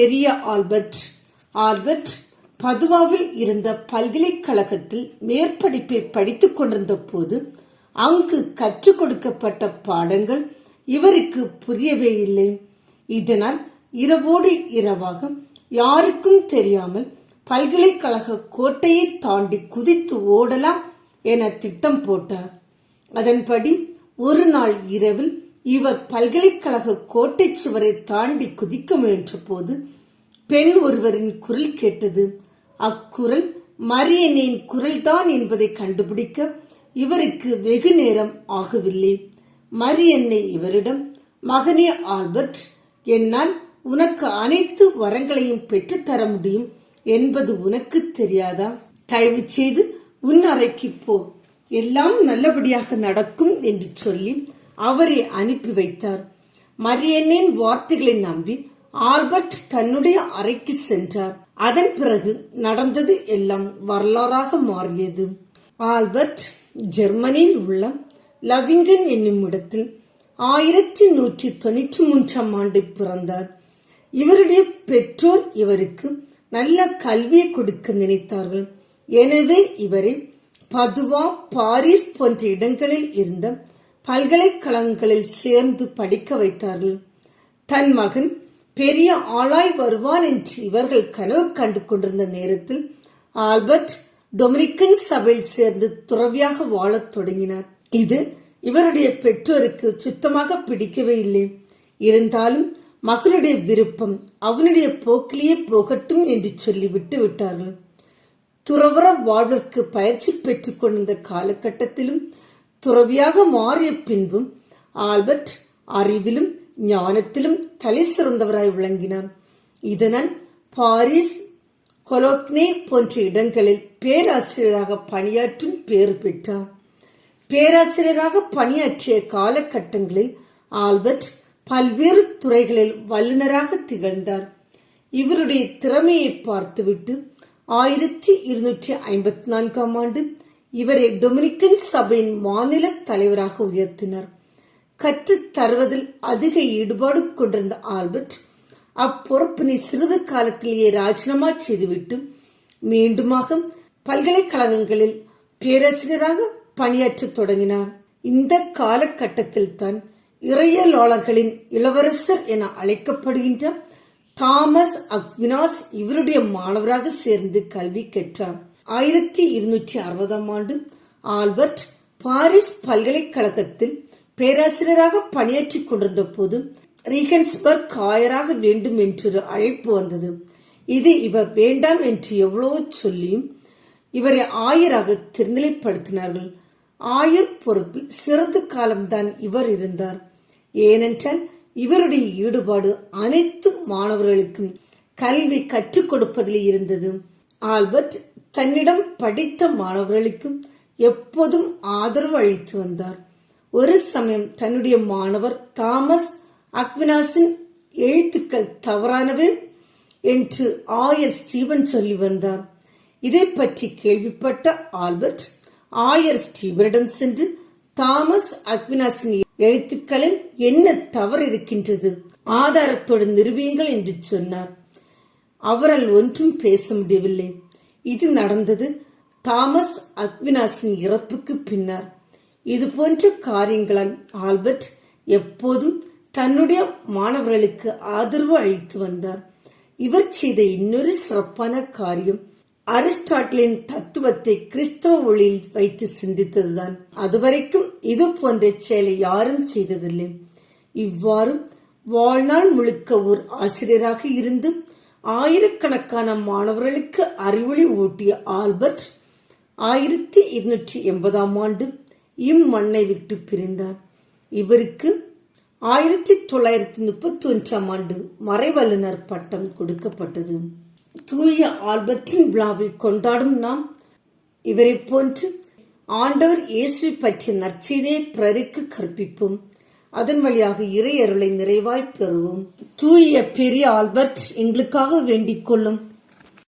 பெரிய Albert. Albert பதுவாவில் இருந்த பல்கலைக்கழகத்தில் மேற்படிப்பை படித்துக் கொண்டிருந்த போது அங்கு கற்றுக் கொடுக்கப்பட்ட பாடங்கள் இவருக்கு புரியவே இல்லை. இதனால் இரவோடு இரவாக யாருக்கும் தெரியாமல் பல்கலைக்கழக கோட்டையை தாண்டி குதித்து ஓடலாம் என திட்டம் போட்டார். அதன்படி ஒரு நாள் இரவில் இவர் பல்கலைக்கழக கோட்டை சுவரை தாண்டி குதிக்க முயன்ற போது பெண் ஒருவரின் குரல் கேட்டது. அக்குரல் மரியனின் குரல்தான் என்பதை கண்டுபிடிக்க இவருக்கு வெகு நேரம் ஆகவில்லை. மரியன்னை இவரிடம் மகனே ஆல்பர்ட் என்னால் உனக்கு அனைத்து வரங்களையும் பெற்றுத்தர முடியும் என்பது உனக்கு தெரியாதா? தயவு செய்து உன் அறைக்கு போ. எல்லாம் நல்லபடியாக நடக்கும் என்று சொல்லி அவரை அனுப்பி வைத்தார். மரியனின் வார்த்தைகளை நம்பி ஆல்பர்ட் தன்னுடைய அறைக்கு சென்றார். அதன் பிறகு நடந்தது எல்லாம் வரலாறாக மாறியது. ஆல்பர்ட் ஜெர்மனியில் உள்ள லவிங்கன் என்னும் இடத்தில் ஆயிரத்தி நூற்றி தொண்ணூற்றி மூன்றாம் ஆண்டு பிறந்தார். இவருடைய பெற்றோர் இவருக்கு நல்ல கல்வியை கொடுக்க நினைத்தார்கள். எனவே இவரை பதுவா பாரிஸ் போன்ற இடங்களில் இருந்த பல்கலைக்கழகங்களில் சேர்ந்து படிக்க வைத்தார்கள். தன் மகன் பெரிய ஆளாய் வருவான் என்று இவர்கள் கனவு கண்டு கொண்டிருந்த நேரத்தில் ஆல்பர்ட் டொமினிக்கன் சபையில் சேர்ந்து துறவியாக வாழத் தொடங்கினார். இது இவருடைய பெற்றோருக்கு சுத்தமாக பிடிக்கவே இல்லை. இருந்தாலும் மகனுடைய விருப்பம் அவனுடைய போக்கிலேயே போகட்டும் என்று சொல்லிவிட்டு விட்டார்கள். துறவர வாழ்விற்கு பயிற்சி பெற்றுக் கொண்டிருந்த காலகட்டத்திலும் துறவியாக மாறிய பின்பும் ஆல்பர்ட் அறிவிலும் ஞானத்திலும் தலை சிறந்தவராய் விளங்கினார். இதனால் பாரிஸ் கொலோக்னே போன்ற இடங்களில் பேராசிரியராக பணியாற்றும் பேறு பெற்றார். பேராசிரியராக பணியாற்றிய காலகட்டங்களில் ஆல்பர்ட் பல்வேறு துறைகளில் வல்லுநராக திகழ்ந்தார். இவருடைய திறமையை பார்த்துவிட்டு ஆயிரத்தி இருநூற்றி ஐம்பத்தி நான்காம் ஆண்டு இவரை டொமினிக்கன் சபையின் மாநில தலைவராக உயர்த்தினார். கற்றுத் தருவதில் அதிக ஈடுபாடு கொண்டிருந்த ஆல்பர்ட் அப்பொறுப்பினை சிறிது காலத்திலேயே ராஜினாமா செய்துவிட்டு மீண்டுமாக பல்கலைக்கழகங்களில் பேராசிரியராக பணியாற்றத் தொடங்கினார். இந்த காலகட்டத்தில் தான் இறையலாளர்களின் இளவரசர் என அழைக்கப்படுகின்ற தாமஸ் அக்வினாஸ் இவருடைய மாணவராக சேர்ந்து கல்வி கற்றார். ஆயிரத்தி இருநூற்றி அறுபதாம் ஆண்டு ஆல்பர்ட் பாரிஸ் பல்கலைக்கழகத்தில் பேராசிரியராக பணியாற்றிக் கொண்டிருந்த போது ரீகன்ஸ்பர்க் ஆயராக வேண்டும் என்றொரு அழைப்பு வந்தது. இது இவர் வேண்டாம் என்று எவ்வளவோ சொல்லியும் இவரை ஆயராக திருநிலைப்படுத்தினார்கள். ஆயர் பொறுப்பில் சிறந்த காலம்தான் இவர் இருந்தார். ஏனென்றால் இவருடைய ஈடுபாடு அனைத்து மாணவர்களுக்கும் கல்வி கற்றுக் கொடுப்பதில் இருந்தது. ஆல்பர்ட் தன்னிடம் படித்த மாணவர்களுக்கும் எப்போதும் ஆதரவு அளித்து வந்தார். ஒரு சமயம் தன்னுடைய மாணவர் தாமஸ் அக்வினாஸின் எழுத்துக்கள் தவறானவை என்று ஆயர் ஸ்டீவன் சொல்லி வந்தார். இதை பற்றி கேள்விப்பட்ட ஆல்பர்ட் ஆயர் ஸ்டீவனிடம் சென்று தாமஸ் அக்வினாஸின் எழுத்துக்களில் என்ன தவறு இருக்கின்றது? ஆதாரத்தோடு நிரூபியுங்கள் என்று சொன்னார். அவரால் ஒன்றும் பேச முடியவில்லை. இது நடந்தது தாமஸ் அக்வினாஸின் இறப்புக்கு பின்னர். இது போன்ற காரியங்களால் ஆல்பர்ட் எப்போதும் தன்னுடைய மாணவர்களுக்கு ஆதரவு அளித்து வந்தார். இவர் செய்த இன்னொரு சிறப்பான காரியம் அரிஸ்டாட்டிலின் தத்துவத்தை கிறிஸ்தவ ஒளியில் வைத்து சிந்தித்ததுதான். அதுவரைக்கும் இது போன்ற செயலை யாரும் செய்ததில்லை. இவ்வாறு வாழ்நாள் முழுக்க ஒரு ஆசிரியராக இருந்து ஆயிரக்கணக்கான மாணவர்களுக்கு அறிவொளி ஊட்டிய ஆல்பர்ட் ஆயிரத்தி இருநூற்றி எண்பதாம் ஆண்டு இம்மண்ணை விட்டு பிரிந்தார். இவருக்கு ஆயிரத்தி தொள்ளாயிரத்தி முப்பத்தி ஒன்றாம் ஆண்டு மறைவல்லுநர் பட்டம் கொடுக்கப்பட்டது. தூய ஆல்பர்ட்டின் விழாவை கொண்டாடும் நாம் இவரை போன்று ஆண்டவர் இயேசு பற்றிய நற்செய்தியை பிறருக்கு கற்பிப்போம். அதன் வழியாக இறை அருளை நிறைவாய் பெறுவோம். தூய பெரிய ஆல்பர்ட் எங்களுக்காக வேண்டிக் கொள்ளும்.